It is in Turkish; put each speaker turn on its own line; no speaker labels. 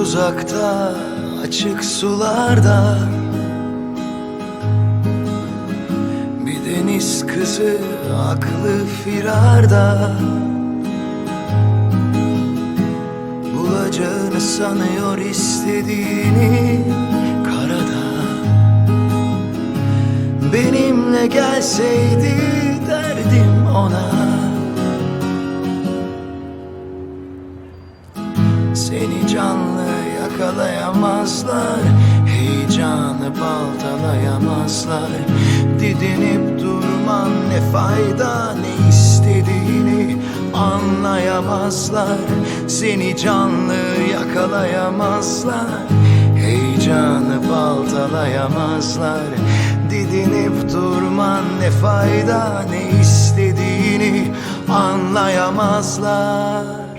Uzakta açık sularda. Bir deniz kızı aklı firarda. Bulacağını sanıyor istediğini karada. Benimle gelseydi derdim ona. Seni canlı yakalayamazlar. Heyecanı baltalayamazlar. Didinip durman ne fayda Ne istediğini anlayamazlar. Seni canlı yakalayamazlar. Heyecanı baltalayamazlar. Didinip durman ne fayda Ne istediğini anlayamazlar